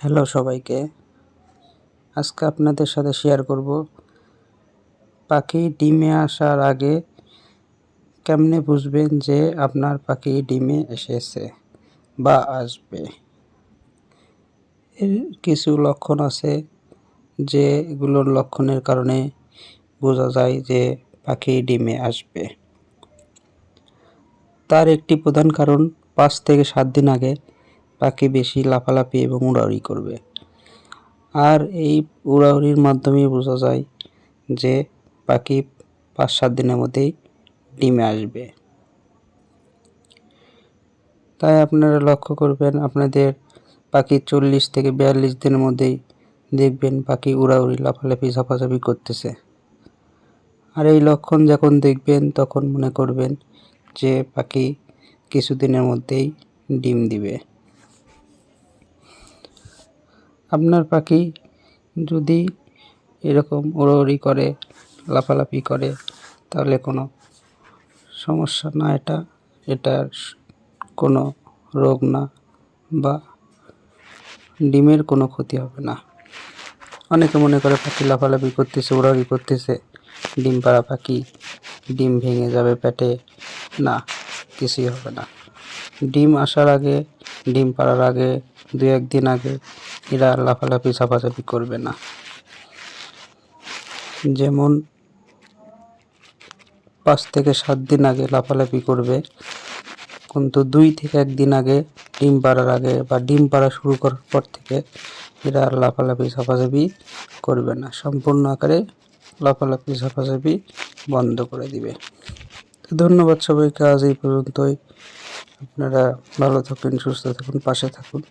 Hello সবাইকে। আজকে আপনাদের সাথে শেয়ার করব, পাখি ডিমে আসার আগে কেমনে বুঝবেন যে আপনার পাখি ডিমে এসেছে বা আসবে? এর কিছু লক্ষণ আছে যে এগুলোর লক্ষণের কারণে বোঝা যায় যে পাখি ডিমে আসবে। তার একটি প্রধান কারণ, পাঁচ থেকে সাত দিন আগে পাখি বেশি লাফালাফি এবং উড়াউড়ি করবে। আর এই উড়াউড়ির মাধ্যমে বোঝা যায় যে পাখি পাঁচ সাত দিনের মধ্যেই ডিমে আসবে। তাই আপনারা লক্ষ্য করবেন, আপনাদের পাখি চল্লিশ থেকে বিয়াল্লিশ দিনের মধ্যেই দেখবেন পাখি উড়াউড়ি, লাফালাফি, ঝাপাঝাপি করতেছে। আর এই লক্ষণ যখন দেখবেন, তখন মনে করবেন যে পাখি কিছুদিনের মধ্যেই ডিম দিবে। আপনার পাখি যদি এরকম উড়োউড়ি করে, লাফালাফি করে, তাহলে কোনো সমস্যা না এটা। এটার কোনো রোগ না বা ডিমের কোনো ক্ষতি হবে না। অনেকে মনে করে পাখি লাফালাফি করতেছে উড়াউড়ি করতেছে, ডিম পাড়া পাখি, ডিম ভেঙে যাবে পেটে, না, কিছুই হবে না। ডিম আসার আগে, ডিম পাড়ার আগে দু একদিন আগে এরা লাফালাফি চাপাচাপি করবে না। যেমন পাঁচ থেকে সাত দিন আগে লাফালাফি করবে, কিন্তু দুই থেকে একদিন আগে ডিম পাড়ার আগে বা ডিম পাড়া শুরু করার পর থেকে এরা আর লাফালাফি, ঝাপাঝাপি করবে না। সম্পূর্ণ আকারে লাফালাফি, ঝাপাঝাপি বন্ধ করে দিবে। ধন্যবাদ সবাইকে। আজ এই পর্যন্তই। আপনারা ভালো থাকুন, সুস্থ থাকুন, পাশে থাকুন।